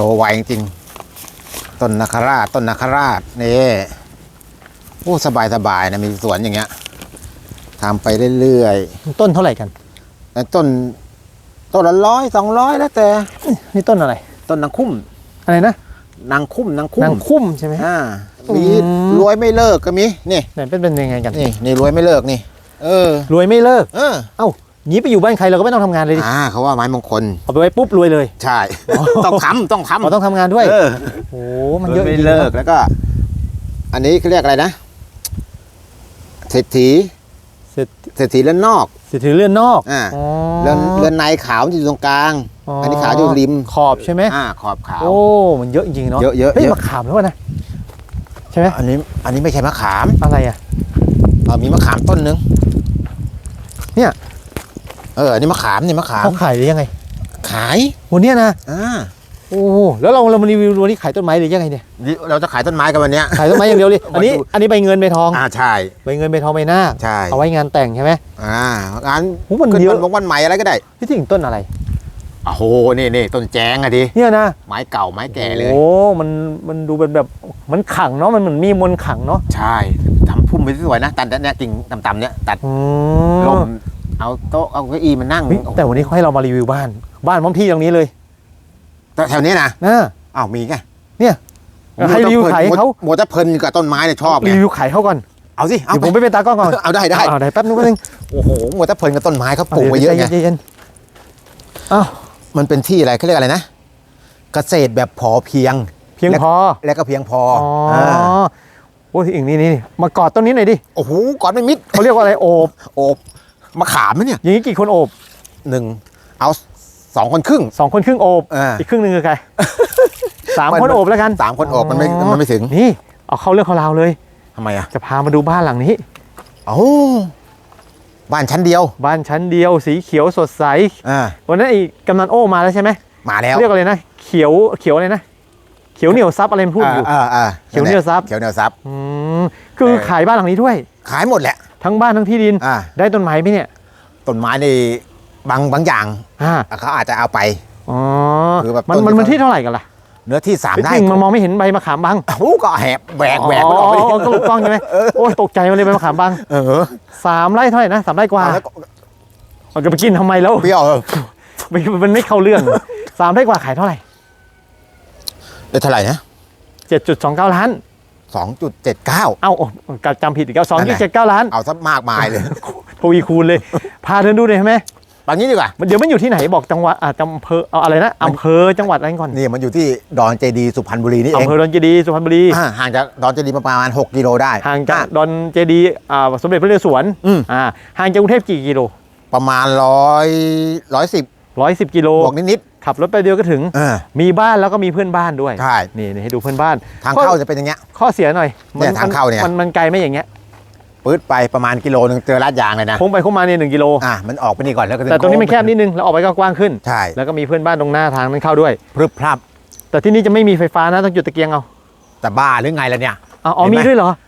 โตไวจริงๆต้นนาคราชต้นนาคราชนี่โอ้สบายสบายๆนะมีสวนอย่างเงี้ยทำไปเรื่อยต้นเท่าไหร่กันๆแล้วต้นต้นละร้อยสองร้อยแล้วแต่ นี่ต้นอะไร ต้นนางคุ้ม อะไรนะนางคุ้มนางคุ้มนางคุ้มใช่ไหม อ่าอืมมีรวยไม่เลิกก็มีนี่ไหนเป็นเป็นยังไงกันนี่นี่รวยไม่เลิกนี่ เออ รวยไม่เลิก เออ เอ้า งี้ไปอยู่บ้านใครเราก็ไม่ต้องทำงานเลยดิอ่าเขาว่าไม้มงคล เอาไปไว้ปุ๊บรวยเลยใช่ ต้องทำต้องทำเราต้องทำงานด้วยเออโอ้มันเยอะไม่จริงๆเลิกนะแล้วก็ อันนี้เขาเรียกอะไรนะเศรษฐีเสร็จเศรษฐีเรือนนอก เสร็จถือเลื่อนนอกอ่า อ๋อเรือนเรือนในขาวมันอยู่ตรงกลาง อันนี้ขาวอยู่ริมขอบใช่ไหมอ่าขอบขาว โอ้มันเยอะจริงๆเนาะเยอะเยอะเฮ้ยเยอะ มะขามแล้ววะนะใช่ไหมอันนี้ อันนี้ไม่ใช่มะขามอะไรอะ เออมีมะขามต้นนึงเนี่ย เอออันนี้มะขามนี่มะขามเขาขายหรือยังไง ขายวันเนี้ยนะอ่าโอ้แล้วเราเรามารีวิววันนี้ขายต้นไม้หรือยังไงเนี่ยเราจะขายต้นไม้กันวันเนี้ย ขายต้นไม้อย่างเดียวเลยอันนี้มาดูอันนี้ใบเงินใบทองอ่าใช่ใบเงินใบทองใบหน้าคใช่เอาไว้งานแต่งใช่ไหมอ่างานโอ้มันขึ้นเยวัอะนวันใหม่อะไรก็ได้ที่ถึงต้นอะไรโอ้โหนี่นี่ต้นแจ้งอะดิเนี่ยนะไม้เก่าไม้แก่เลยโอ้มันมันดูเป็นแบบมันขังเนาะมันเหมือนมีมนต์ขังเนาะใช่ทำพุ่มไปสวยๆนะตัดเนี่ยกิ่งต่ำๆเนี่ยตัดอืลมม เอาโต๊ะเอาเก้าอี้มานั่งเฮ้ยแต่วันนี้เขาให้เรามารีวิวบ้าน บ้านพร้อมที่ตรงนี้เลยแต่แถวนี้นะนะอ้าวมีไงเนี่ยให้รีวิวขายให้เขาหมดจะเพลินกับต้นไม้เนี่ยชอบไงรีวิวขายเขาก่อนเอาสิเอาเดี๋ยวผมไปไปเป็นตากล้องก่อนเอาได้ได้เอาได้แป๊บนึงแป๊บนึงโอ้โหหมดจะเพลินกับต้นไม้เขาปลูกไว้เยอะไงใจเย็นๆอ้าวมันเป็นที่อะไรเขาเรียกอะไรนะเกษตรแบบพอเพียง เพียงพอและก็เพียงพออ๋ออ่าโอ้ยอีกนี่นี่นี่มา กอดต้นนี้หน่อยดิโอ้โหก่อนไม่มิดเขาเรียกว่าอะไรโอบโอบ มะขามนะเนี่ยอย่างนี้กี่คนโอบหนึ่งเอาสองคนครึ่ง สองคนครึ่งโอบอ่า อีกครึ่งหนึ่งคือใคร สามมันคนโอบแล้วกันสามคนโอบมันไม่อ๋อมันไม่ถึงนี่เอาเข้าเรื่องเข้าราวเลย ทำไมอะจะพามาดูบ้านหลังนี้โอ้บ้านชั้นเดียวบ้านชั้นเดียวสีเขียวสดใส อ่าวันนั้นไอ้กำนันโอ้มาแล้วใช่ไหมมาแล้วเรียกอะไรนะเขียวเขียวอะไรนะ เขียวเหนียวซับอะไรมันพูดอยู่ อ่าอ่าเขียวเหนียวซับ เขียวเหนียวซับอืมคือเออขายบ้านหลังนี้ด้วย ขายหมดแหละ ทั้งบ้านทั้งที่ดิน อ่า ได้ต้นไม้ไหมเนี่ยต้นไม้ในบางบางอย่างอ่าเขาอาจจะเอาไป อ๋อคือแบบมันต้นมันมันที่ที่เท่าไหร่กันล่ะเนื้อที่สามจได้ริงๆมันมองไม่เห็นใบมะขามบังโอ้โหก็แหบแหวกแหวกอ๋มันออกไปอก็ลูกกล้องใช่ไหมโอ้ยตกใจมาเลยใบมะขามบังเออสามไร่เท่าไหร่นะสามไร่กว่าเอาแล้วก็เอาจะไปกินทำไมแล้ว เปรี้ยวเออมันมันไม่เข้าเรื่อง สามไร่กว่าขายเท่าไหร่ได้เท่าไหร่นะ เจ็ดจุดสองเก้าล้าน สองจุดเจ็ดเก้าเอ้าโอ้กัดจำผิดอีกแล้วสองนั่จุดนแหเจ็ดละเก้าล้านเอาซะมากมายเลยทวีคูณเลย พาเดินดูหน่อยใช่ไหมตอนนี้ดีกว่า มันเดี๋ยวมันอยู่ที่ไหนบอกจังหวัดอ่าอำเภอเอาอะไรนะอำเภอจังหวัดอะไรก่อนนี่มันอยู่ที่ดอนเจดีย์สุพรรณบุรีนี่เองอำเภอดอนเจดีย์สุพรรณบุรีอ่าห่างจากดอนเจดีย์ประมาณ 6 กิโลได้ห่างจากอะดอนเจดีย์อ่าสมเด็จพระนเรศวรอืมอ่าห่างจากกรุงเทพกี่กิโลประมาณร้อยร้อยสิบร้อยสิบกิโลบวกนิด ขับรถไปเดียวก็ถึงๆเออ มีบ้านแล้วก็มีเพื่อนบ้านด้วยใช่ นี่นี่ให้ดูเพื่อนบ้านทางข้อเข้าจะเป็นอย่างเงี้ย ข้อเสียหน่อยเนี่ยทางเข้าเนี่ย มันมันไกลไหมอย่างเงี้ยปื๊ดไปประมาณกิโลนึงเจอลาดยางเลยนะโค้งไปโค้งมาเนี่ยหนึ่งกิโล อะมันออกไปนี่ก่อนแล้วก็แต่ตรงนี้มันแคบนิดนึงแล้วออกไปก็กว้างขึ้น ใช่แล้วก็มีเพื่อนบ้านตรงหน้าทางนั้นเข้าด้วย พรึบพรับแต่ที่นี่จะไม่มีไฟฟ้านะต้องจุดตะเกียงเอาแต่บ้าหรือไงล่ะเนี่ย อ๋ออ๋อเห็นไหมมีด้วยเหรออิน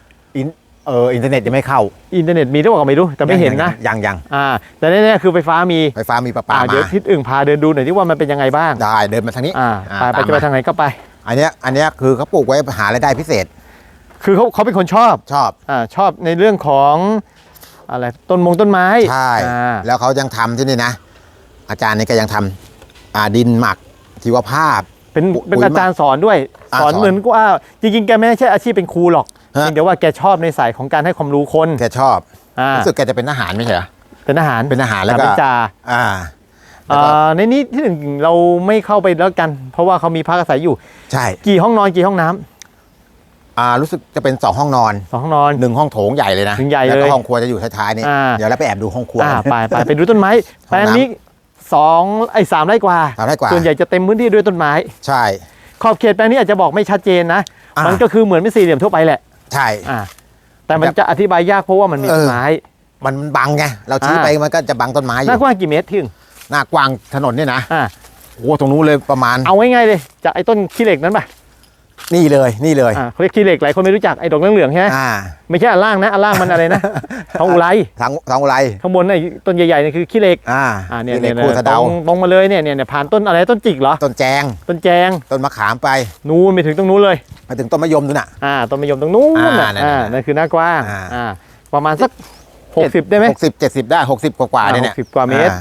เอออินเทอร์เน็ตยังไม่เข้าอินเทอร์เน็ตมีด้วยบอกไม่รู้แต่ไม่เห็นนะยังยังอ่าแต่แน่ๆคือไฟฟ้ามีไฟฟ้ามีประปาอ่าเดี๋ยวมาทิศอึ่งพาเดินดูหน่อยที่ว่ามันเป็นยังไงบ้างได้เดินมาทางนี้อ่าอ่าไปไปตามจะไปมาทางไหนก็ไป อันเนี้ยอันเนี้ยคือเขาปลูกไว้หารายได้พิเศษคือเขาเขาเป็นคนชอบชอบอ่าชอบในเรื่องของอะไรต้นมงต้นไม้ใช่อ่าแล้วเขายังทำที่นี่นะ อาจารย์นี่ก็ยังทำอ่าดินหมักชีวภาพ เป็นปุ๋ยเป็นอาจารย์สอนด้วย อ่าสอนสอน เหมือนก็ว่าจริงๆแกไม่ใช่อาชีพเป็นครูหรอกฮะ เพียงแต่ว่าแกชอบในสายของการให้ความรู้คนแกชอบอ่ารู้สึกแกจะเป็นทหารไม่ใช่เหรอเป็นทหารเป็นทหารแล้วก็เป็นจ่าอ่าแล้วก็อ่าในนี้ที่หนึ่งเราไม่เข้าไปแล้วกัน เพราะว่าเขามีพักอาศัยอยู่ ใช่ กี่ห้องนอนกี่ห้องน้ำอ่ารู้สึกจะเป็นสองห้องนอนสองห้องนอนหนึ่งห้องโถงใหญ่เลยนะถึงใหญ่เลยแล้วก็ห้องครัวจะอยู่ท้ายๆนี่อ่าเดี๋ยวเราไปแอบดูห้องครัวอ่ากันไปไปไปดูต้นไม้ห้องแปลน้ำงนี้สองไอ้สามไร่กว่าสามไร่กว่าส่วนใหญ่จะเต็มพื้นที่ด้วยต้นไม้ ใช่ ขอบเขตแปลงนี้อาจจะบอกไม่ชัดเจนนะอ่ามัมันก็คือเหมือนเป็นสี่เหลี่ยมทั่วไปแหละ ใช่ อ่าแต่มันจะอธิบายยากเพราะว่ามันมีเออต้นไม้ มันบังไงเราชี้อ่าไปมันก็จะบังต้นไม้อหน้ายู่กว้างกี่เมตรถึงหน้ากว้างถนนเนี่ยนะอ่าโอ้โหตรงนู้นเลยประมาณเอาง่ายๆเลยจากไอ้ต้นขี้เหล็กนั้นป่ะ นี่เลยนี่เลยอ่าเขาเรียกขี้เหล็กหลายคนไม่รู้จักไอ้ดอกเหลืองๆใช่ไหมอ่าไม่ใช่อันล่างนะอันล่างมันอะไรนะทองอุไรทางทางอะไรข้างบนไอ้ต้นใหญ่ๆนี่คือขี้เหล็กอ่าอ่าเนี่ยนี่เนี่ยคู่สะตรเดางตรงมาเลยเนี่ยเนี่ยเนี่ยผ่านต้นอะไรต้นจิกเหรอต้นแจงต้นแจงต้นมะขามไปนู้นไปถึงตรงนู้นเลยไปถึงต้นมะยมนู่นน่ะอ่าต้นมะยมตรงนู้นอ่าน่ะนั่นๆอ่านั่นคือหน้ากว้างอ่าอ่าประมาณสักหกสิบได้ไหมหกสิบเจ็ดสิบได้หกสิบกว่าๆเนี่ยเนี่ย60กว่าเมตร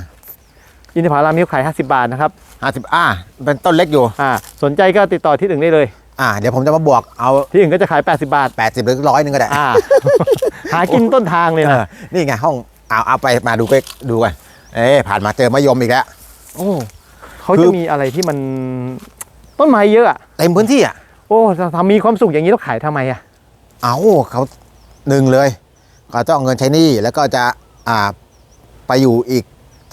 อินทผลัมนิ้วขาย 50 บาทนะครับห้าสิบอ่าเป็นต้นเล็กอยู่อ่าสนใจก็ติดต่อที่อื่นได้เลย อ่าเดี๋ยวผมจะมาบวกเอาที่อื่นก็จะขาย 80 บาทแปดสิบหรือร้อยหนึงก็ได้อ่า หากินต้นทางเลยเอนะอนี่ไงห้องเอาเอาไปมาดูไปดูกันเอ๊ะผ่านมาเจอมะยมอีกแล้ว โอ้เขาคืจะอ มีอะไรที่มันต้นไม้เยอะอะเต็มพื้นที่อะ โอ้ทำมีความสุขอย่างนี้แล้วขายทำไมอะเอาเขาหนึ่งเลย ก็ต้องเอาเงินใช้หนี้แล้วก็จะอ่าไปอยู่อีก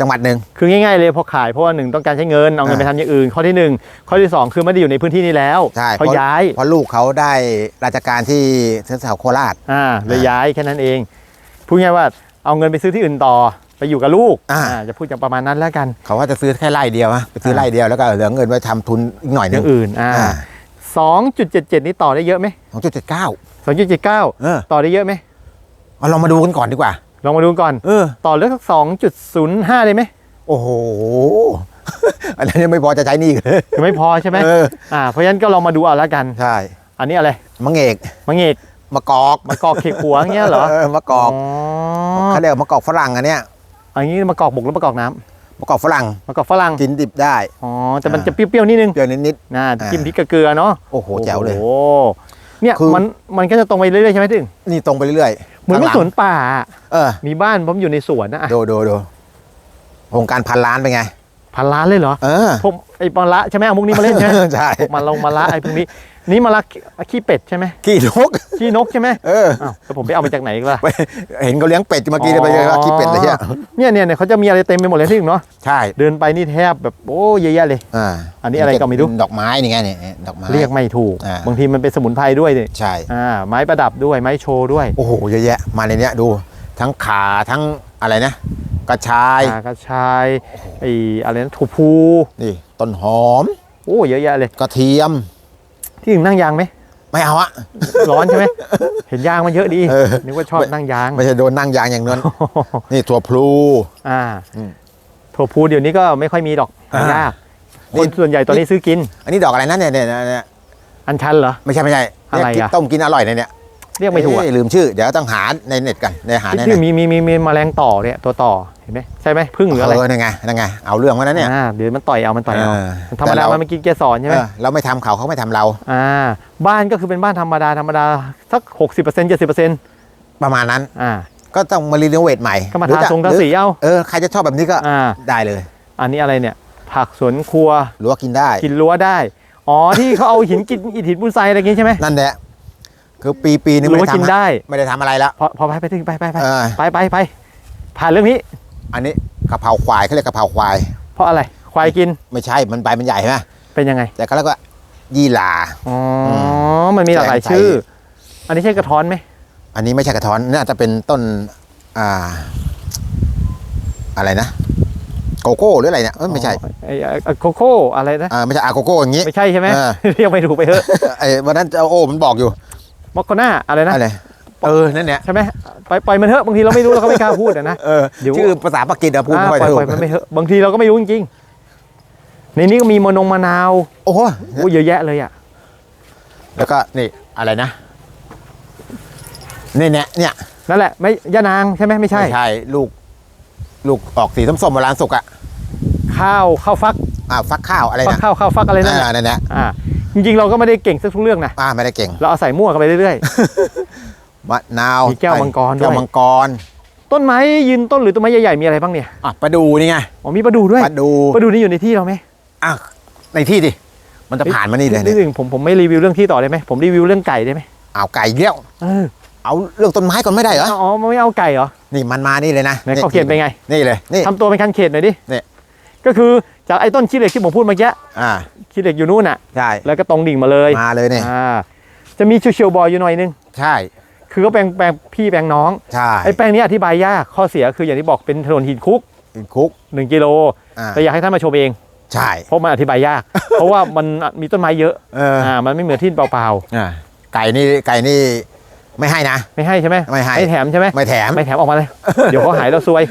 จังหวัดหนึ่งคือง่ายๆเลยพอขายเพราะว่าหนึ่งต้องการใช้เงินเอาเงินอ่าไปทำอย่างอื่น ข้อที่หนึ่งข้อที่สองคือไม่ได้อยู่ในพื้นที่นี้แล้วใช่เขาย้ายเพราะลูกเขาได้ราชการที่แถวๆโคราชอ่าเลยอ่าย้ายแค่นั้นเองพูดง่ายๆว่าเอาเงินไปซื้อที่อื่นต่อไปอยู่กับลูกอ่าอ่าจะพูดอย่างประมาณนั้นแล้วกัน เขาว่าจะซื้อแค่ไร่เดียวนะไปซื้อไร่เดียวแล้วก็เหลือเงินไว้ทำทุนอีกหน่อยหอนึงย่างอื่นอ่าอ่าสองจุดเจ็ดเจ็ดนี่ต่อได้เยอะไหมสองจุดเจ็ดเก้าสองจุดเจ็ดเก้าเออต่อได้เยอะไหมเอาลองมาดูกันก่อนดีกว่า ลองมาดูก่อน เออ ต่อเลือกสักสองจุดศูนย์ห้าได้ไหมโอ้โห อันนั้นยังไม่พอจะใช้หนี่เลย ยังไม่พอใช่ไหมเออ อ่าเพราะฉะนั้นก็ลองมาดูเอาละกัน ใช่อันนี้อะไรมะเงกมะเงกมะกอกมะกอกเขกหัวอย่างเงี้ยเหรอมะกอกอ๋อเขาเรียกว่ามะกอกฝรั่งอันเนี้ยอันนี้มะกอกบกหรือมะกอกน้ำมะกอกฝรั่งมะกอกฝรั่งกินดิบได้ อ๋อแต่มันอ่าจะเปรี้ยวๆนิดนึงเปรี้ยวนิดนะอ่าจิ้มพริกกับเกลือเนาะๆโอ้โหแจ๋วเลยโอ้โหเนี่ยคือมันมันก็จะตรงไปเรื่อยๆใช่ไหมถึงนี่ตรงไปเรื่อยๆ เหมือนเป็นข้างสลัวนป่าอะเออ มีบ้านผมอยู่ในสวนนะอะดูดูดูโครงการพันล้านเป็นไงพันล้านเลยเหรอ เออ ผมไอ้มะละใช่ไหมเอามุกนี้มาเล่นใช่ไหมใช่พวกมาลงมะละไอ้พวกนี้ นี่มะละขี้เป็ดใช่ไหมขี้นกขี้นกใช่ไหมเอออ้าวแล้วผมไปเอามาจากไหนอีกล่ะ ไปเห็นเขาเลี้ยงเป็ดเมื่อกี้เลยไปเลยว่าขี้เป็ดเลยเชียเนี่ยเนี่ยเนี่ยเขาจะมีอะไรเต็มไปหมดเลยที่ถึงเนาะใช่เดินไปนี่แทบแบบโอ้เยอะแยะเลย อ่าอันนี้อะไรก็ไม่รู้ ดอกไม้นี่ไงเนี่ยดอกไม้ เรียกไม่ถูก อ่า บางทีมันเป็นสมุนไพรด้วยนี่ใช่ อ่าไม้ประดับด้วยไม้โชว์ด้วยโอ้โหเยอะแยะมาในเนี้ยดูทั้งขาทั้งอะไรนะ กระชายอ่ากระชายไอ้อะไรนะถั่วพูนี่ต้นหอมโอ้เยอะแยะเลย กระเทียม ที่ถึงนั่งยางไหม ไม่เอาอะร้อนใช่ไหม เห็นยางมันเยอะดีเออนึกว่าชอบนั่งยาง ไม่ใช่โดนนั่งยางอย่างนั้น นี่ถั่วพลู อ่าอืมถั่วพูเดี๋ยวนี้ก็ไม่ค่อยมีดอกหายากนี่คนส่วนใหญ่ตอนนี้ซื้อกิน อันนี้ดอกอะไรนะเนี่ยเนี่ยเนี่ยอันชันเหรอ ไม่ใช่ไม่ใช่อะไรอะเนี่ยต้มกินอร่อยในเนี่ย เรียกไม่ถูกอะเอ้ยลืมชื่อ เดี๋ยวต้องหาในเน็ตกันในหาในที่เน็ตมีมีมีมีแมลงต่อเนี่ยตัวต่อเห็นไหมใช่ไหมพึ่งหรืออะไรเออนั่นไงนั่นไงเอาเรื่องวะนั้นเนี่ย อ่าเดี๋ยวมันต่อยเอามันต่อยเอาเออมันธรรมดาแต่เรา มันไม่กินเกสรใช่ไหมเออเราไม่ทำเขาเขาไม่ทำเราอ่าบ้านก็คือเป็นบ้านธรรมดาธรรมดาสักหกสิบเปอร์เซ็นต์เจ็ดสิบเปอร์เซ็นต์ประมาณนั้น อ่า ก็ต้องมารีโนเวทใหม่ก็มาหรือทาจะทรงทาหรือสีเอาเออใครจะชอบแบบนี้ก็อ่า ได้เลยอันนี้อะไรเนี่ย ผักสวนครัวหรือว่ากินได้ กินรั้วได้ อ๋อที่เขาเอาหินกินอิฐหินปูนทรายอะไรอย่างงี้ใช่ไหมนั่นแหละ คือปีปีนึงหรือไม่ว่าได้กินทำได้ ไม่ได้ทำอะไรแล้ว พอพอไปไปถึงไปไปไปเออ ไปไปไปผ่านเรื่องนี้ อันนี้กะเพราควายเขาเรียกกะเพราควาย เพราะอะไรควายกินไม่ใช่มันใบมันใหญ่ใช่ไหมเป็นยังไงแต่ก็แล้วก็ยี่หร่าอ๋อมันมีหลากหลายแกงไทยชื่อ อันนี้ใช่กระท้อนไหมอันนี้ไม่ใช่กระท้อนน่าจะเป็นต้นอ่าอะไรนะ โกโก้หรืออะไรเนี่ยเอ้ยไม่ใช่อ๋อไอ้ไอ้ไอ้โคโค่อะไรนะ อ่าไม่ใช่อาโกโก้อย่างงี้ ไม่ใช่ใช่ไหมเออ เรียกไม่ถูกไปเถอะ ไอ้วันนั้นเจ้าโอ้มันบอกอยู่ มอคโคน่าอะไรนะอะไรเออนั่นเนี่ยใช่ไหมไปปล่อยมันเถอะบางทีเราไม่รู้เราก็ไม่กล้าพูดอะนะเออเดี๋ยวชื่อภาษาปากีสถานพูดอ่าไม่ค่อยปล่อยถูกปล่อยมันไม่เถอะบางทีเราก็ไม่รู้จริงๆในนี้ก็มีมะนงมะนาวโอ้โหโอ้เยอะแยะเลยอะแล้วก็นี่อะไรนะนี่เนี่ยเนี่ยนั่นแหละไม่ย่านางใช่ไหมไม่ใช่ไม่ใช่ลูก ลูกออกสีส้มๆโบราณสุกอะข้าวข้าวฟักอ่าฟักข้าวอะไรฟักนะข้าวข้าวฟักอะไรนั่นอ่าน่ะนั่นแหละอ่า จริงๆ เราก็ไม่ได้เก่งสักทุกเรื่องนะ อ่าไม่ได้เก่งเราเอาใส่มั่วกันไปเรื่อย มะนาวมีแก้วมังกรด้วย แก้วมังกรๆ ต้นไม้ยืนต้นหรือต้นไม้ใหญ่ๆมีอะไรบ้างเนี่ย อะไปดูนี่ไงอ๋อมีประดูด้วยไปดูประดูนี่อยู่ในที่เราไหมอะในที่ดิมันจะผ่านมานี่เลยนิเนี่ดยนึงผมผมไม่รีวิวเรื่องที่ต่อได้ไหมผมรีวิวเรื่องไก่ได้ไหมเอาไก่เลี้ยวเออเอาเรื่องต้นไม้ก่อนไม่ได้เหรออ๋อไม่เอาไก่เหรอ นี่มันมานี่เลยนะไหนเขาเขียนเป็นไง นี่เลยนี่ ทำตัวเป็นคันเขตหน่อยดิเนี่ย ก็คือ จากไอ้ต้นขี้เหล็กที่ผมพูดเมื่อกี้อ่าขี้เหล็กอยู่นู่นน่ะ ใช่แล้วก็ตรงดิ่งมาเลยมาเลยเนี่ยอ่าจะมีชูเชียวบอยอยู่หน่อยนึงใช่ คือเขาแปลงแปลงพี่แปลงน้องใช่ไอ้แปลงนี้อธิบายยากข้อเสียคืออย่างที่บอกเป็นถนนหินคุกกินคุก1กิโลอ่าแต่อยากให้ท่านมาชมเองใช่เพราะมันอธิบายยาก เพราะว่ามันมีต้นไม้เยอะเอออ่ามันไม่เหมือนที่เปล่าอ่าไก่นี่ไก่นี่ไม่ให้นะๆไม่ให้ใช่ไหมไม่ให้ไม่แถมใช่ไหมไม่แถมไม่แถมออกมาเลย เดี๋ยวเขาหายเราซวย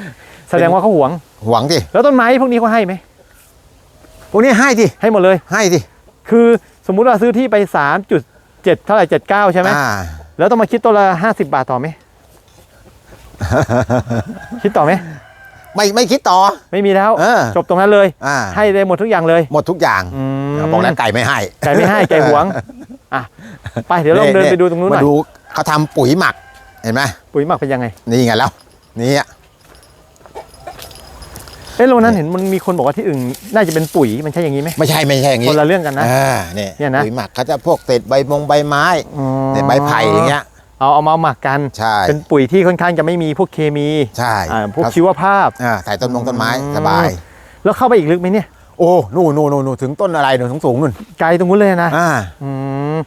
แสดงว่าเขาหวงหวังสิแล้วต้นไม้พวกนี้เขาให้ไหมพ วกนี้ให้สิให้หมดเลย ให้สิคือสมมุติว่าซื้อที่ไปสามจุดเจ็ดเท่าไหร่เจ็ดเก้าใช่ไหมอ่า แล้วต้องมาคิดตัวละห้าสิบาทต่อไหม คิดต่อไหม ไม่ไม่คิดต่อ ไม่มีแล้ว เออ จบตรงนั้นเลย อ่าให้เลยหมดทุกอย่างเลยหมดทุกอย่างอืมบอกแล้วไก่ไม่ให้ไก่ไม่ให้ไก่หวงอะไปเดี๋ยวลองเดินไปดูตรงนู้นหน่มาอยดูเขาทำปุ๋ยหมัก เห็นไหมปุ๋ยหมักเป็นยังไง นี่ไงแล้ว นี่อะ เอ๊ะโลนั้นเห็นมันมีคนบอกว่าที่อื่นน่าจะเป็นปุ๋ยมันใช่อย่างนี้ไหมไม่ใช่ไม่ใช่อย่างคงี้นละเรื่องกันนะ อ่าเนี่ยเนี่ยนะ ปุ๋ยหมักเขาจะพวกเศษใบมงใบไม้อ๋อเนี่ยใบไผ่อย่างเงี้ย เอาเอามาหมักกันใช่เป็นปุ๋ยที่ค่อนข้างจะไม่มีพวกเคมีใช่อ่าพวกเขาชีวภาพ อ่าใส่ต้นมงต้นไม้อืมสบาย แล้วเข้าไปอีกลึกไหมเนี่ย โอ้นู่นนู่นนู่นนู่นถึงต้นอะไรนู่นสูงสูงๆนู่นไกลตรงนู้นเลยนะอ่า อืม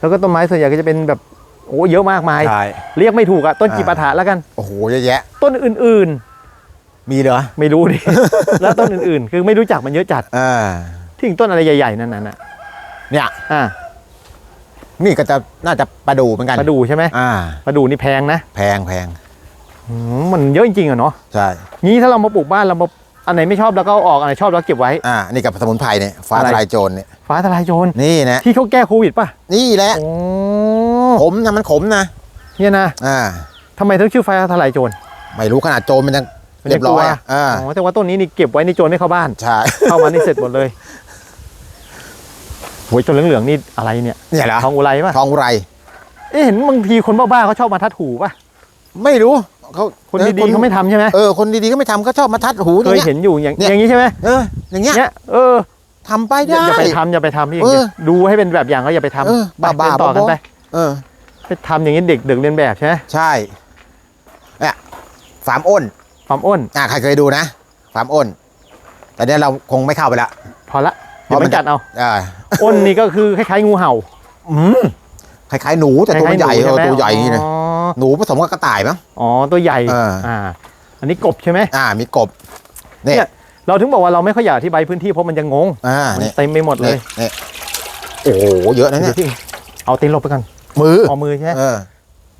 แล้วก็ต้นไม้ส่วนใหญ่ก็จะเป็นแบบโอ้เยอะมากมาย ใช่ เรียกไม่ถูกอะต้นอ่ากีปาถะแล้วกัน โอ้โหเยอะแยะ ต้นอื่น มีเหรอๆไม่รู้ดิ แล้วต้นอื่นๆ คือไม่รู้จักมันเยอะจัดอ่าที่ถึงต้นอะไรใหญ่ๆ นั่นน่ะเนี่ย อ่านี่ก็จะน่าจะประดูเหมือนกันปลาดูใช่ไหมอ่าปลาดูนี่แพงนะแพงแพงอืมมันเยอะจริงๆอะเนาะ ใช่ งี้ถ้าเรามาปลูกบ้านเรามาอันไหนไม่ชอบแล้วก็เอาออกอันไหนชอบแล้วเก็บไว้ อ่า นี่กับสมุนไพรเนี่ย ฟ้าอะไรทลายโจรเนี่ย ฟ้าทลายโจรนี่นะ ที่เขาแก้โควิดป่ะนี่แหละ โอ้ขมนะมันขมนะ เนี่ยนะ อ่า ทำไมถึงชื่อฟ้าทลายโจร ไม่รู้ขนาดโจรมันยังมัน เรียัยงบร้อยกลัวอะอ่าอ๋อแต่ว่าต้นนี้นี่เก็บไว้ในโจรไม่เข้าบ้านใช่เข้ามานี่เสร็จหมดเลยโอ้ยต้นเหลืองๆนี่อะไรเนี่ยเนี่ยเหรอทองอุไรป่ะทองอุไรเอ๊ะเห็นบางทีคนบ้าๆเขาชอบมาทัดหูป่ะไม่รู้เขาคนดีๆเขาไม่ทำใช่ไหมเออคนดีๆก็ไม่ทำเขาชอบมาทัดหูอเคย่างยเงี้ยเห็นอยู่อย่างเนี่ยอย่างนี้ใช่ไหมเอออย่างเงี้ยเนี่ยเออทำไปอย่าได้อย่าไปทำอย่าไปทำพี่เออดูให้เป็นแบบอย่างก็อย่าไปทำเออไปบ้าๆเดินต่อกันบอๆไปเออไปทำอย่างนี้เด็กเด็กเรียนแบบใช่ไหมใช่เนี่ยฟาร์มอ้น ความอ้นอ่าใครเคยดูนะฟาร์มอ้น แต่เนี้ยเราคงไม่เข้าไปละพอละเดี๋ยวมันกัดเอาอ่าอ้นนี่ก็คือคล้ายๆงูเห่า อืมคล้ายๆหนูแต่ตัวมันใหญ่คเอล้าอยๆนูตัวใหญ่อย่างนี้เลยอ๋อหนูผสมกับกระต่ายมั้งอ๋อตัวใหญ่เอออ่อ่า อันนี้กบใช่ไหมอ่า มีกบเนี่เนี่ยยเราถึงบอกว่าเราไม่ค่อยอยากอธิบายพื้นที่เพราะมันจะงงอ่ามันเนี่ยเต็มไปหมดเลยเนี่ยโอ้โหเยอะนะเนี่ยดี๋วที่เอาตีนหลบไปก่อนมือเอามือใช่ไหมเออ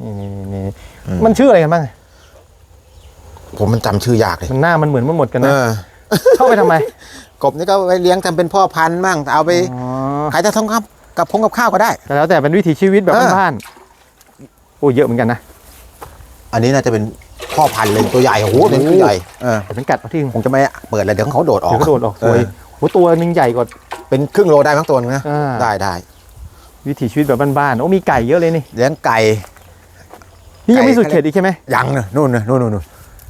นี่นี่นี่นี่อืมมันชื่ออะไรกันบ้าง ผมมันจำชื่อยากเลยมันหน้ามันเหมือนมันหมดกันเอนะ อเข้าไปทำไมกบนี่ก็ไปเลี้ยงทำเป็นพ่อพันธุ์มั่งเอาไปอ๋อขายแต่ทองคำกับพงกับข้าวก็ได้ แต่แล้วแต่เป็นวิถีชีวิตแบบเออ บ้านๆโอ้เยอะเหมือนกันนะอันนี้น่าจะเป็นพ่อพันธุ์เลยตัวใหญ่โอ้โหเป็นตัวใหญ่เออแต่เป็นกัดเอาที่คงจะไม่เปิดเลยเดี๋ยวเขาโดดออกเดี๋ยวก็โดดออกเอสวยอโหตัวหนึงใหญ่กว่า เป็นครึ่งโลได้ทั้งตัวนึงนะอ่า ได้ได้วิถีชีวิตแบบบ้านๆโอ้มีไก่เยอะเลยนี่เลี้ยงไก่ นี่ยังไม่ไก่สุดเขตอีกใช่ไหมยังนะนู่นนะนู่นนู่นนู่น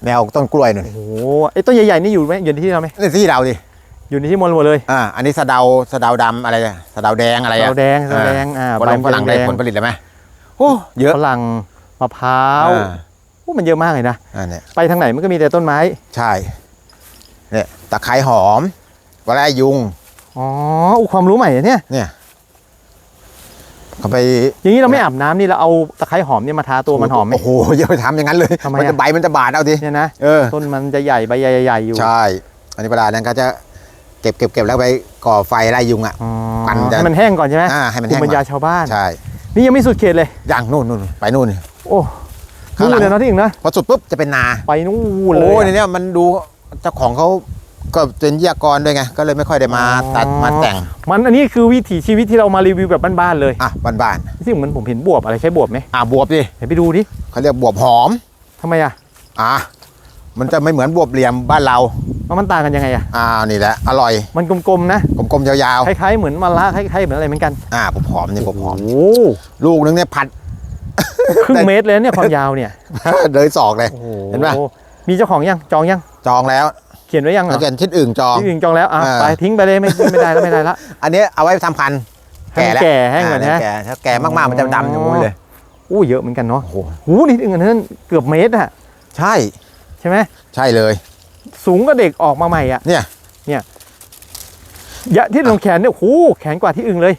แนวต้นกล้วยนู่นโอ้โหไอ้ต้นใหญ่ๆนี่อยู่ไหมอยู่ในที่เราไหมนี่ที่เราดิอยู่ในที่มอลหมดเลยอ่าอันนี้สะเดาสะเดาดำอะไรอะสะเดาแดงอะไรอะเราแดงเราแดงอ่าฝรั่งฝรั่งได้แดงผลผลิตแล้วไหมโอ้เยอะฝรั่งมะพร้าวอ่าโอ้มันเยอะมากเลยนะอ่าเนี่ยไปทางไหนมันก็มีแต่ต้นไม้ใช่เนี่ยตะไคร้หอมวลายุงอ๋ออู้ความรู้ใหม่อะเนี่ยเนี่ย เขาไปอย่างนี้เราไม่อาบน้ำนี่เราเอาตะไคร้หอมเนี่ยมาทาตัวมันหอมไหม โอ้โหอย่าไปทำอย่างนั้นเลยทำไมมันจะอะใบมันจะบาดเอาดิ เนี่ยนะเออ ต้นมันจะใหญ่ใบใหญ่ๆอยู่ใช่ อันนี้เวลานั้นก็จะเก็บเก็บเก็บแล้วไปก่อไฟไล่ยุงอะ อ๋อมันจะให้มันแห้งก่อนใช่ไหมอ่าให้มันภูแห้มิงปัญญาก่อนชาวบ้าน ใช่นี่ยังไม่สุดเขตเลย อย่างนู่นนู่นไปนู่น โอ้ข้างหลันู่ง นเลยเนาะที่อื่นนะ พอสุดปุ๊บจะเป็นนา ไปนู่นเลยโอ้ยอะในเนี้ยมันดูเจ้าของเขา ก็เป็นวิทยากรด้วยไง ก็เลยไม่ค่อยได้มาอ๋อตัดมาแต่ง มันอันนี้คือวิถีชีวิตที่เรามารีวิวแบบบ้านๆเลยอะบ้านที่เหมือนผมเห็นบวบอะไรใช้บวบไหมๆอะบวบดิเดี๋ยวไปดูดิเขาเรียกบวบหอม ทำไมอะอะมันจะไม่เหมือนบวบเหลี่ยมบ้านเราว่ามันต่างกันยังไงอะ อ่านี่แหละ อร่อยมันกลมๆนะกลมๆยาวคล้ายๆเหมือนมะระคล้ายๆเหมือนอะไรเหมือนกันๆอ่าบวบหอมนี่บวบหอม โอ้ลูกนึงเนี่ยผัดครึ่งเมตรเลยนะเนี่ยความยาวเนี่ยเลยศอกเลย โอ้โหเห็นปะ มีเจ้าของยังจองยังจองแล้ว เขียนไว้ยังเหรแล้อวกันชิ้นอื่นจองที่อื่นจองแล้วอะเออไปทิ้งไปเลยไม่ไม่ได้แล้วไม่ได้ละอันนี้เอาไว้ทำพันธุ์ให้มันแล้วแก่แห้งก่อนานะแก่ถ้าแก่มากๆมันจะดำอย่างนู้นเลยอู้เยอะเหมือนกันเนาะโอ้โหหูนี่ถึงอันนั้นเกือบเมตรอะใช่ใช่ไหมใช่เลย สูงก็เด็กออกมาใหม่อะเนี่ยยะที่ลงแขนเนี่ยโอ้โหแขนกว่าที่อื่นเลย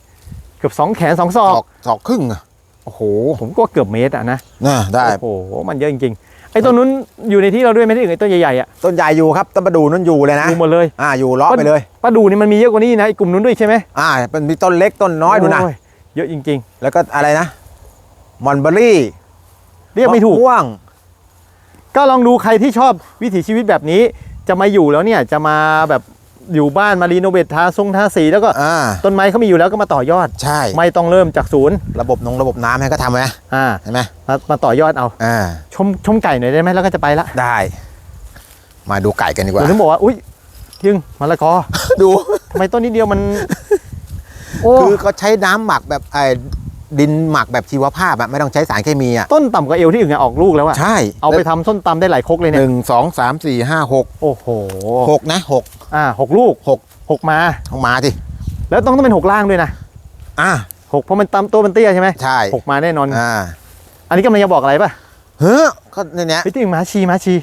เกือบสองแขนสองศศออกกศอกครึ่งอะโอ้โห ผมก็เกือบเมตรอะนะน่ะได้ โอ้โห มันเยอะจริงๆ ไอ้ต้นนู้นอยู่ในที่เราด้วยไหมที่อื่นไอ้ต้นใหญ่ๆอะต้นใหญ่อยู่ครับต้นประดูนั่นอยู่เลยนะดูหมดเลยอ่าอยู่เลาะไปเลยป้าดูนี่มันมีเยอะกว่านี้นะไอ้กลุ่มนู้นด้วยใช่ไหมอ่าเป็นมีต้นเล็กต้นน้อยดูนะโเยอะจริงแล้วก็อะไรนะมอนเบอรี่ๆเรียกไม่ถูกม่วง ก็ลองดูใครที่ชอบวิถีชีวิตแบบนี้จะมาอยู่แล้วเนี่ยจะมาแบบ อยู่บ้านมารีโนเวททาทรงทาสีแล้วก็อ่าต้นไม้เขามีอยู่แล้วก็มาต่อยอด ใช่ไม่ต้องเริ่มจากศูนย์ระบบนงระบบน้ำให้ก็ทำไหมอ่าเห็นไหมมามาต่อยอดเอา อ่าชมชมไก่หน่อยได้ไหมแล้วก็จะไปละได้ มาดูไก่กันดีกว่าเดี๋ยวถึงบอกว่าอุ้ยยึงมะละกอดู ทำไมต้นนิดเดียวมัน โอ้ คือเขาใช้น้ำหมักแบบไอ้ ดินหมักแบบชีวภาพอะไม่ต้องใช้สารเคมีอะต้นต่ำกว่าเอวที่อื่นอะออกลูกแล้วอะใช่เอาไปทำส้นตำได้หลายครกเลยหเนี่ยนึ่งสองสามสี่ห้าหกโอ้โหหกนะหกอ่าหกลูกหกหกมาออกมาสิแล้วต้องต้องเป็นหกล่างด้วยนะอ่าหกเพราะมันตำตัวมันเตี้ยใช่ไหมใช่หกมาแน่นอน อ่าอันนี้กำลังจะบอกอะไรป่ะเฮ้ยก็ในเนี้ยเฮ้ยที่อื่นหมาชีหมาชี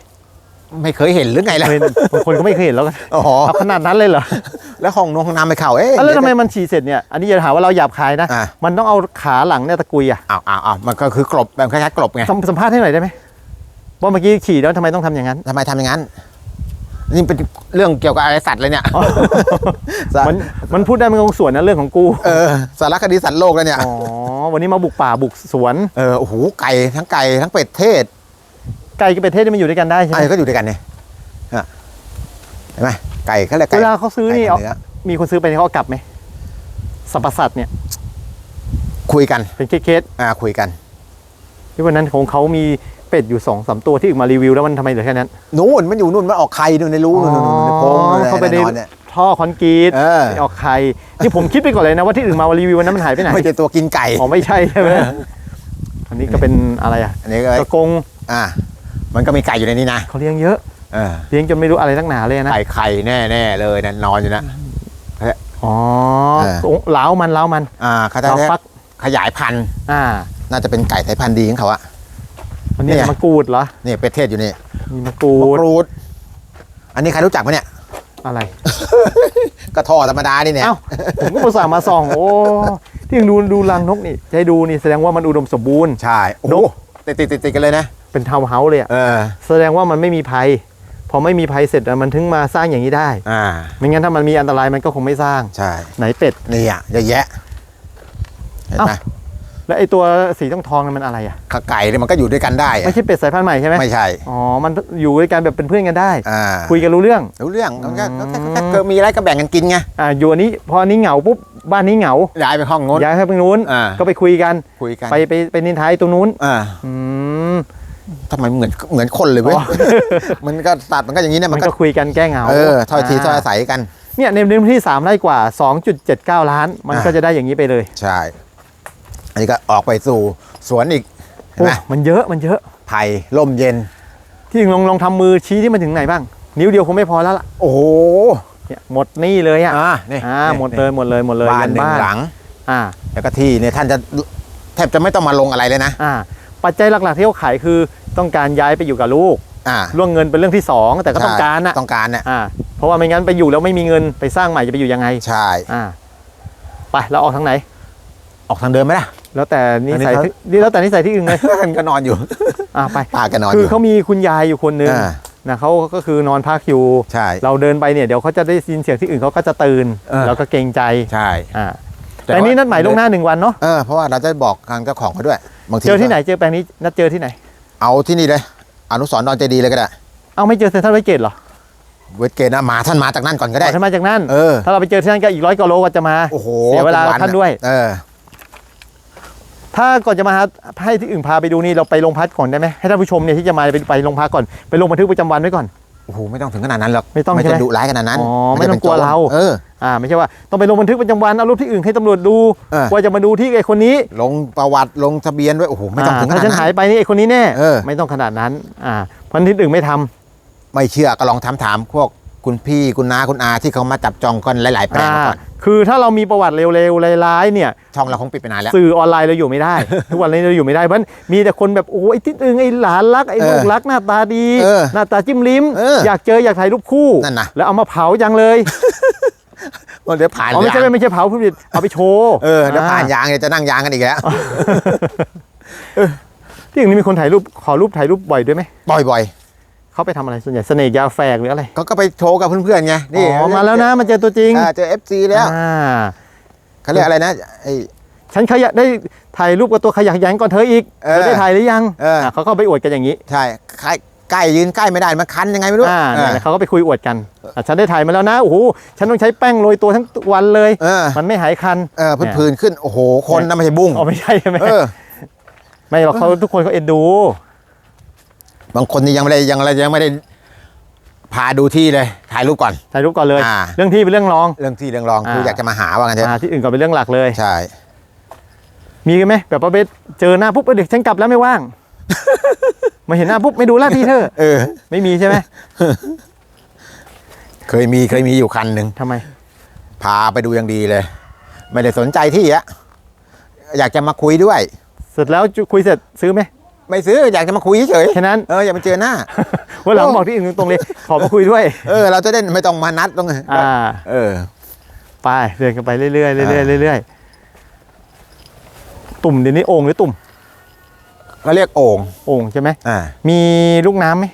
ไม่เคยเห็นหรือไงล่ะเคยบางคนก็ไม่เคยเห็นแล้วกันอ๋อ เอาขนาดนั้นเลยเหรอแล้วห้องนงห้องน้ำไปเข่าเอ๊ะอะแล้วทำไมมันฉี่เสร็จเนี่ย อันนี้จะหาว่าเราหยาบคายนะ อ่ามันต้องเอาขาหลังเนี่ยตะกุยอะอ้าวอ้าวอ้าวมันก็คือกลบแบบคล้ายๆกลบไงสัมสัมภาษณ์ให้หน่อยได้ไหมว่าเมื่อกี้ฉี่แล้วทำไมต้องทำอย่างนั้น ทำไมทำอย่างนั้น นี่เป็นเรื่องเกี่ยวกับอะไรสัตว์เลยเนี่ยสามันมันพูดได้มันคงส่วนนะเรื่องของกู เออสารคดีสัตว์โลกแล้วเนี่ย อ๋อ วันนี้มาบุกป่าบุกสวน เออโอ้โหไก่ทั้งไก่ทั้งเป็ดเทศ ไก่กับเป็ดเทศนี่มันอยู่ด้วยกันได้ใช่ไหมไอ้ก็อยู่ด้วยกันเนี่ยอะเห็นไหมไก่เขาเรียกไก่เวลาเขาซื้อนี่ไก่เอาเนื้อมีคนซื้อไปนี่เขาเอากลับไหมสัมปสัตว์เนี่ยคุยกันเป็นเคสอ่าคุยกัน ๆที่วันนั้นของเขามีเป็ดอยู่สองสามตัวที่อื่นมารีวิวแล้วมันทำไมเหลือแค่นั้นนู่นมันอยู่นู่นมันออกไข่นู่นในรูนู่นนู่นนู่นในโพรงนู่นเข้าไปในแน่นอนเนี่ย ท่อคอนกรีตเออไม่ออกไข่นี่ผมคิดไปก่อนเลยนะว่าที่อื่นมารีวิววันนั้นมันหายไปไหนไม่ใช่ตัวกินไก่ อ๋อไม่ใช่ใช่ไหมอันนี้ก็เป็นอะไรอะอันนี้ก็กระกงอ่า มันก็มีไก่อยู่ในนี้นะเขาเลี้ยงเยอะเออเลี้ยงจนไม่รู้อะไรนักหนาเลยนะไข่ไข่แน่แน่ๆเลยนะนอนอยู่นะ อ๋อเออโอ้เล้ามันเล้ามันอ่าเขาจะเล้าเรียกฟักขยายพันธุ์อ่าน่าจะเป็นไก่สายพันธุ์ดีของเขาอะวันนี้เนี่ย มะกรูดเหรอนี่เป็ดเทศอยู่นี่มีมะกรูมะดกรูด อันนี้ใครรู้จักไหมเนี่ย อะไรก็ท่อธรรมดานี่เนี่ย เอ้าผมก็อุตส่าห์มาส่อง โอ้ที่ยังดูดูรังนกนี่จะให้ดูนี่แสดงว่ามันอุดมสมบูรณ์ ใช่ โอ้โหนกติดติดติดติดกันเลยนะ เป็นทาวน์เฮาส์เลยอะเออ แสดงว่ามันไม่มีภัย พอไม่มีภัยเสร็จอะมันถึงมาสร้างอย่างนี้ได้ อ่า ไม่งั้นถ้ามันมีอันตรายมันก็คงไม่สร้าง ใช่ ไหนเป็ด นี่อะเยอะแยะ เห็นไหมเอ้า แล้วไอ้ตัวสีทองทองๆนั่นมันอะไรอะขาไก่เนี่ยมันก็อยู่ด้วยกันได้อะไม่ใช่เป็ดสายพันธุ์ใหม่ใช่ไหมไม่ใช่ อ๋อ มันอยู่ด้วยกันแบบเป็นเพื่อนกันได้ อ่าคุยกันรู้เรื่อง รู้เรื่องมันก็อืมก็แค่แค่แค่มีอะไรก็แบ่งกันกินไง อ่าอยู่อันนี้พออันนี้เหงาปุ๊บบ้านนี้เหงาย้ายไปห้องโน้น ย้ายไปตรงนู้นอ่า ก็ไปคุยกัน คุยกันไปไปไปนินทายตรงนู้น อ่าอืม ทำไมเหมือนเหมือนคนเลยเว้ยอ๋อมันก็สัตว์มันก็อย่างนี้เนี่ยมัมันนก็ก็คุยกันแก้เหงาเออถ้อยทีถ้อยอาศัยกันเนี่ยในพื้นที่ 3 ไร่กว่า 2.79 ล้าน มันอ่าก็จะได้อย่างนี้ไปเลย ใช่ อันนี้ก็ออกไปสู่สวนอีกเห็นโอ้ไหมมันเยอะมันเยอะไผ่ร่มเย็น ที่ลองลองทำมือชี้ที่มันถึงไหนบ้าง นิ้วเดียวคงไม่พอแล้วล่ะ โอ้โหเนี่ยหมดหนี่เลยอะอ่านี่อ่านี่หมดเลยหมดเลยหมดเลยบ้านยัหนึ่งบ้านหลัง อ่าแล้วก็ที่เนี่ยท่านจะแทบจะไม่ต้องมาลงอะไรเลยนะอ่า ปัจจัยหลักๆที่เขาขายคือต้องการย้ายไปอยู่กับลูกอ่าเรื่องเงินเป็นเรื่องที่สองแต่ก็ต้องการอะต้องการเนี่ยอ่าเพราะว่าไม่งั้นไปอยู่แล้วไม่มีเงินไปสร้างใหม่จะไปอยู่ยังไงใช่อ่าไปเราออกทางไหน ออกทางเดิมไหมล่ะ แล้วแต่นิอันนี้สัยเขาที่นี่แล้วแต่นิสัยที่อื่นเลยท่านก็นอนอยู่อ่าไปป้าก็นอนอคือยู่เขามีคุณยายอยู่คนหนึงอ่านะเขาก็คือนอนพักอยู่ใช่เราเดินไปเนี่ยเดี๋ยวเขาจะได้ยินเสียงที่อื่นเขาก็จะตื่นเออแล้วก็เกรงใจ ใช่ อ่า แต่นี่นัดหมายล่วงหน้าหนึ่งวันเนาะเออเพราะว่าเราจะบอกทางเจ้าของเขาด้วยบางทีเจอที่ไหนเจอแปลงนี้นัดเจอที่ไหน เอาที่นี่เลย อนุสรณ์ดอนเจดีย์เลยก็ได้ เอาไม่เจอเซ็นทรัลเวสเกตเหรอเวทเกตนะมาท่านมาจากนั่นก่อนก็ได้อ๋อท่านมาจากนั่นเออ ถ้าเราไปเจอที่นั่นก็อีกร้อยกิโลก็จะมา โอ้โหเสียเวลาป็ท่านด้วย เออ ถ้าก่อนจะมาหาให้ที่อื่นพาไปดูนี่เราไปโรงพักก่อนได้ไหมให้ท่านผู้ชมเนี่ยที่จะมาไปไปโรงพักก่อนไปลงบันทึกประจำวันไว้ก่อน โอ้โหไม่ต้องถึงขนาดนั้นหรอกไม่ต้องไม่ใช่ไหมจะดุร้ายขนาดนั้นอ๋อจะไม่ต้องป็นกลัวโจเราเอออ่าไม่ใช่ว่าต้องไปลงบันทึกประจำวันเอารูปที่อื่นให้ตำรวจดูเออว่าจะมาดูที่ไอ้คนนี้ ลงประวัติลงทะเบียนด้วยโอ้โหไม่ต้องถึงขถ้านาดฉันนั้หายนไปนี่ไอ้คนนี้แน่เออไม่ต้องขนาดนั้นอ่าเพราะที่อื่นไม่ทำไม่เชื่อก็ลองถามถามพวก คุณพี่คุณน้าคุณอาที่เขามาจับจองกันหลาย ๆ แปลงมาก่อนอ่าคือถ้าเรามีประวัติเร็วๆร้ายๆเนี่ย ช่องเราคงปิดไปนานแล้ว สื่อออนไลน์เราอยู่ไม่ได้ ทุกวันนี้เราอยู่ไม่ได้เพราะฉะนั้นมีแต่คนแบบโอ้ยไอ้ติดอึงไอ้หลานรักไอ้ลูกเออรักหน้าตาดีเออหน้าตาจิ้มลิ้มเอออยากเจออยากถ่ายรูปคู่นั่นน่ะแล้วเอามาเผาจังเลยเดี๋ยวผ่านอ๋อไม่ใช่ยางไม่ใช่เผาผู้ผลิตเอาไปโชว์เออเดี๋ยวผ่านยางเนี่ยจะนั่งยางกันอีกแล้วที่อื่นนี่มีคนถ่ายรูปขอรูปถ่ายรูปบ่อยด้วยไหมบ่อย เขาไปทำอะไรส่วนใหญ่เสน่ห์ยาแฝกหรืออะไรๆเขาก็ไปโชว์กับเพื่อนๆไงนี่อ๋อมาแล้วนะมาเจอตัวจริงอ่าเจอ FC แล้วอ่าเขาเรียกอะไรนะไอ้ฉันขยะได้ถ่ายรูปกับตัวขยะแขยงก่อนเธออีกเออเธอได้ถ่ายหรือยังเอออะเขาก็ไปอวดกันอย่างนี้ใช่ใกล้ใกล้ยืนใกล้ไม่ได้มันคันยังไงไม่รู้อ่าเออเนี่ยเขาก็ไปคุยอวดกันอะฉันได้ถ่ายมาแล้วนะโอ้โหฉันต้องใช้แป้งโรยตัวทั้งวันเลยเออมันไม่หายคันเออพื้นๆขึ้นโอ้โหคนนะไม่ใช่บุ้งอ๋อไม่ใช่ใช่ไหมเออไม่หรอกเขาทุกคนเขาเอ็นดู บางคนนี่ยังไม่ได้ยังอะไรยังไม่ได้พาดูที่เลยถ่ายรูปก่อน ถ่ายรูปก่อนเลย อ่า เรื่องที่เป็นเรื่องรอง เรื่องที่เรื่องรองอ่าคืออยากจะมาหาว่างั้นเถอะอ่าที่อื่นก็เป็นเรื่องหลักเลย ใช่มีกันไหมแบบประเภทเจอหน้าปุ๊บเออเด็กฉันกลับแล้วไม่ว่าง มาเห็นหน้าปุ๊บไม่ดูแลพี่เธอเออ ไม่มีใช่ไหมเคยมีเคยมีอยู่คันหนึ่งทำไม พาไปดูอย่างดีเลย ไม่ได้สนใจที่อะอยากจะมาคุยด้วย เสร็จแล้วคุยเสร็จซื้อไหม ไม่ซื้ออยากจะมาคุยเฉยแค่นั้น เอออยากมาเจอหน้าวันหลังโอ้บอกที่อื่นตรงๆเลยขอมาคุยด้วย เออ เราจะได้ไม่ต้องมานัดตรงอ่า เออ ไปเดินกันไปเรื่อยๆเรื่อยอ่าๆเรื่อยๆตุ่มเดี๋ยวนี้โอ่งหรือตุ่มก็เรียกโอ่งโอ่งใช่ไหมอ่ามีลูกน้ำไหม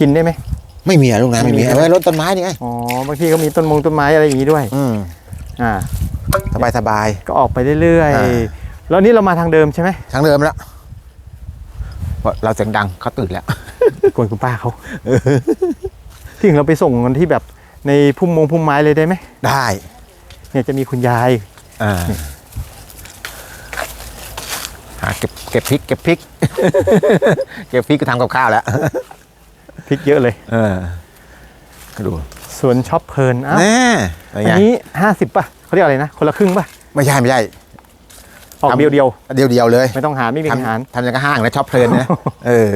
กินได้ไหมไม่มีอะลูกน้ำไม่มีไม่มีเอาไว้รถต้นไม้นี่ไงอ๋อบางทีก็มีต้นมงต้นไม้อะไรอย่างนี้ด้วย อืมอ่าสบายสบายก็ออกไปเรื่อยอ่าๆแล้วนี่เรามาทางเดิมใช่ไหมทั้งเดิมแล้ว เพราะเราเสียงดังเขาตื่นแล้ว กวนคุณป้าเขาที่อื่นเราไปส่งกันที่แบบในพุ่มมงพุ่มไม้เลยได้ไหมได้เนี่ยจะมีคุณยายอ่าหาเก็บเก็บพริกเก็บพริก เก็บพริกก็ทำกับข้าวแล้วพริกเยอะเลย เออก็ดูสวนช็อปเพลินอ้าวแน่อะไรอันเงี้ยนี้ห้าสิบป่ะเขาเรียกอะไรนะ คนละครึ่งป่ะ ไม่ใช่ไม่ใช่ ออกทำเดียวเดียวเดียวเดียวๆเลยๆไม่ต้องหาไม่มีอาหารทำทำอย่างกับห้างนะชอบเพลินนะเออ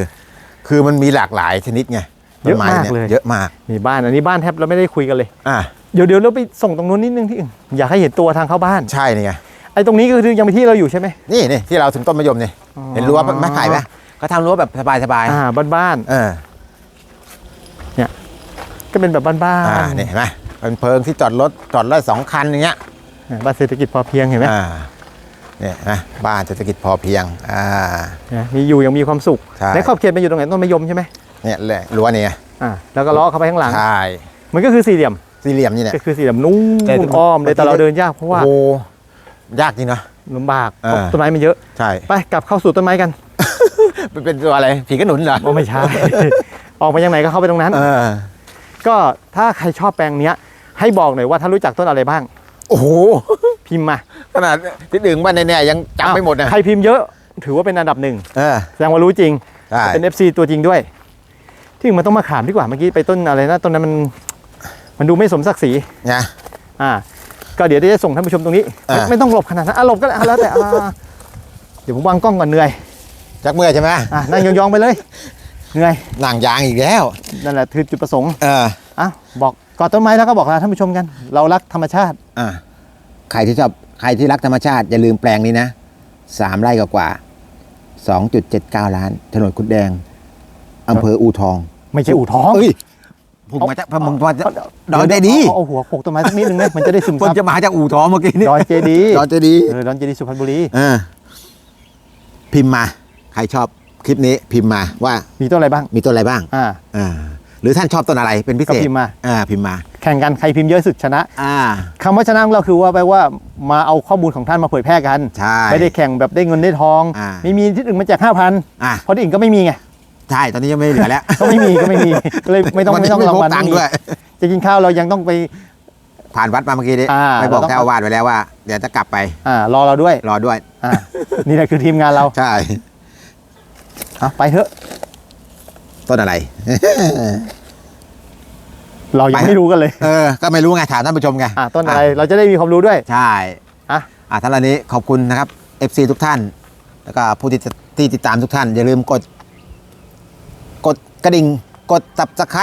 คือมันมีหลากหลายชนิดไงเยอะต้นไมากนี่เลยเยอะมากมีบ้านอันนี้บ้านแทบเราไม่ได้คุยกันเลยอ่าเดี๋ยวเดี๋ยวเราไปส่งตรงนู้นนิดนึงที่อื่นอยากให้เห็นตัวทางเข้าบ้านใช่นี่ไงไอ้ตรงนี้ก็คือยังเป็นที่เราอยู่ใช่ไหมนี่นี่ที่เราถึงต้นมะยมนี่อ๋อเห็นรั้วไม้ไผ่ไหมเขาทำรั้วแบบสบายสบายๆอ่าบ้านเออๆก็เป็นแบบบ้านอ่านี่เห็นไหมเป็นเพลิงที่จอดรถจอดได้สองคันอย่างเงี้ยๆอ่าบ้านเศรษฐกิจพอเพียงเห็นไหมอ่า เนี่ยนะบ้านเศรษฐกิจพอเพียงอ่านะมีอยู่ยังมีความสุขใช่ในขอบเขตมันอยู่ตรงไหนต้นมะยมใช่ไหมเนี่ยแหละรั้วนี่ไงอ่าแล้วก็ล้อเข้าไปข้างหลัง ใช่มันก็คือสี่เหลี่ยมสี่เหลี่ยมนี่เนี่ยก็คือสี่เหลี่ยมนู้แต่นอ้อมเลยแต่เราเดินยากเพราะโอ้ว่าโหยากจริงเนาะลำบากอ่าต้นไม้มันเยอะใช่ไปกลับเข้าสู่ต้นไม้กัน เป็นเป็นตัวอะไรผีกระหนุนเหรอโอ้ไม่ใช่ออกมายังไงก็เข้าไปตรงนั้นเออก็ถ้าใครชอบแปลงเนี้ย ให้บอกหน่อยว่าถ้ารู้จักต้นอะไรบ้าง โอ้โห พิมพ์มาขนาดที่ดึงบ้านแน่ๆยังจำไม่หมดนะใครพิมพ์เยอะ ถือว่าเป็นอันดับหนึ่งเออแสดงว่ารู้จริงใช่เป็น FC ตัวจริงด้วย ที่มันต้องมาขามดีกว่าเมื่อกี้ไปต้นอะไรนะต้นนั้นมัน มันดูไม่สมศักดิ์ศรีนะอ่า ก็เดี๋ยวจะส่งท่านผู้ชมตรงนี้ ไม่อ่าไม่ต้องหลบขนาดนั้นอะหลบก็ได้อะแล้วแต่อ่าเดี๋ยวผมวางกล้องก่อนเหนื่อยจักเมื่อยใช่ไหมอะนั่งยองๆไปเลยเหนื่อยหนังยางอีกแล้วนั่นแหละคือจุดประสงค์เอออะบอกกอดต้นไม้แล้วก็บอกลาท่านผู้ชมกัน เรารักธรรมชาติอะ ใครที่ชอบใครที่รักธรรมชาติอย่าลืมแปลงนี้นะสามไร่กว่าสองจุดเจ็ดเก้าล้าน ถนนคุดแดงอำเภออูทอง ไม่ใช่อู่ท้องเอ้ยผมมาจากผมมาจากดอนเจดีย์เอาเอาหัวโขกต้นไม้สักนิดนึงนะมันจะได้ซึมผมซับจะมาจากอู่ทองเมื่อกี้นี่ดอนเจดีย์ดอนเจดีย์เออดอนเจดีย์สุพรรณบุรีเออพิมพ์มา ใครชอบคลิปนี้พิมพ์มาว่ามีต้นอะไรบ้างมีต้นอะไรบ้างอ่าอ่าหรือท่านชอบต้นอะไรเป็นพิเศษก็พิมพ์มา อ่าพิมพ์มา แข่งกันใครพิมพ์เยอะสุดชนะอ่า คำว่าชนะของเราคือว่าแปลว่ามาเอาข้อมูลของท่านมาเผยแพร่กัน ใช่ไม่ได้แข่งแบบได้เงินได้ทอง อ่า ไม่มีที่อื่นมาแจกห้าพันอ่าเพราะที่อื่นก็ไม่มีไง ใช่ตอนนี้ยังไม่เหลือแล้ว ก็ไม่มีก็ไม่มีก็เลยไม่ต้องวันนี้ไม่ต้องไม่รางพกวัลตังค์ไม่มีด้วย จะกินข้าวเรายังต้องไป ผ่านวัดมาเมื่อกี้นี้อ่าไม่บอกเราต้อง เจ้าอาวาดไว้แล้วว่า เดี๋ยวจะกลับไปอ่ารอเราด้วยรอด้วย อ่านี่แหละคือทีมงานเราใช่อะไปเถอะต้นอะไร เรายังไปไม่รู้กันเลย เออ ก็ไม่รู้ไงถามท่านผู้ชมไงอะต้นอะไรเราจะได้มีความรู้ด้วย ใช่อะอะท่านเหล่านี้ขอบคุณนะครับ FC ทุกท่าน แล้วก็ผู้ที่ที่ติดตามทุกท่าน อย่าลืมกด กดกระดิ่ง กดตับสไคร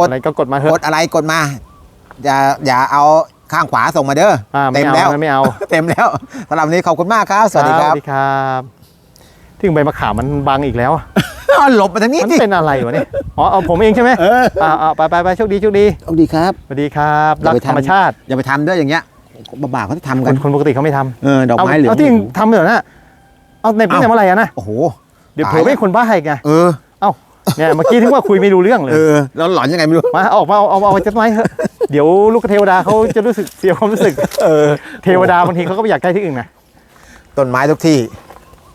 กดอะไรก็กดมาเถกอะดอะไรกดมา อย่าอย่าเอาข้างขวาส่งมาเด้ออ่าเต็ไม่มเอาแล้วไม่เอาเต็มแล้วสำหรับวันนี้ขอบคุณมากครับ สวัสดีคสรับวัสดีครับ ที่ใบมะขามมันบังอีกแล้ว อะหลบมาทางนี้มันสิเป็นอะไรวะเนี่ยอ๋อเอาผมเองใช่ไหมเอออ่าอ่าไปไปไปโชคดีโชคดีสวัสดีครับสวัสดีครับอย่ารักไปทำธรรมชาติอย่าไปทำด้วยอย่างเงี้ยบ้าๆเขาจะทำคกันนคนปกติเขาไม่ทำเออดอกไม้เอาเหลือง เอาที่ทำเหรอนะเอาในตั้งแต่เมื่อไหร่อะนะโอ้โหเดี๋ยวเผลอไม่คนบ้าอีกไงเออเอ้าเนี่ยเมื่อกี้ถึงว่าคุยไม่รู้เรื่องเลยเออแล้วหลอนยังไงไม่รู้มาออกมาเอาเอาเอาไปจัดไว้เถอะเดี๋ยวลูกเทวดาเขาจะรู้สึกเสียความรู้สึก เออเทวดาบางทีเขาก็ไม่อยากใกล้ที่อื่นนะต้นไม้ทุกที่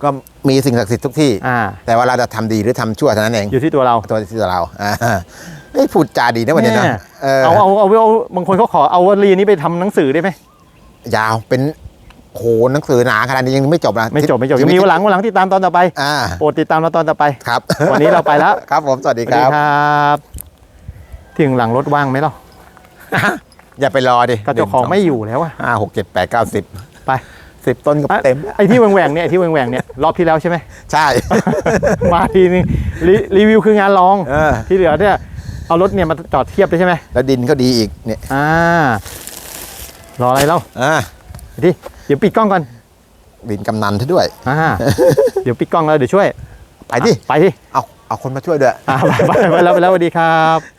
ก็ มีสิ่งศักดิ์สิทธิ์ทุกที่ อ่า แต่ว่าเราจะทำดีหรือทำชั่วเท่านั้นเองอยู่ที่ตัวเรา ตัวที่ตัวเราอ่าเอ้ยพูดจาดีนะวันนี้นะแม่ เออเอาเอาเอาเอาบางคนเขาขอเอาวลีนี้ไปทำหนังสือได้ไหมยาวเป็นโหหนังสือหนาขนาดนี้ยังไม่จบนะไม่จบไม่จบยังมีวันหลังวันหลังติดตามตอนต่อไปอ่าโปรดติดตามเราตอนต่อไป ครับวันนี้เราไปแล้ว ครับผมสวัสดีสวัสคดีรับ ครับถึงหลังรถว่างไหมเราอย่าไปรอดิก็เจ้าของไม่อยู่แล้วอะห้าหกเจ็ดแปดเก้าสิบ ไป สิบต้นก็เต็ม ไอ้ที่แหว่งๆเนี่ยไอ้ที่แหว่งๆเนี่ยรอบที่แล้วใช่ไหมใช่ มาทีนึงรีรีวิวคืองานลองเออ ที่เหลือเนี่ยเอารถเนี่ยมาจอดเทียบได้ใช่ไหมแล้วดินก็ดีอีกเนี่ยอ่ารออะไรเล่าอ่าไปดิเดี๋ยวปิดกล้องก่อนดินกำนันซะด้วย อ่าเดี๋ยวปิดกล้องแล้วเดี๋ยวช่วยไปดิ ไปดิเอาเอาคนมาช่วยด้วย อ่าไปไปไปแล้วไปแล้วสวัสดีครับ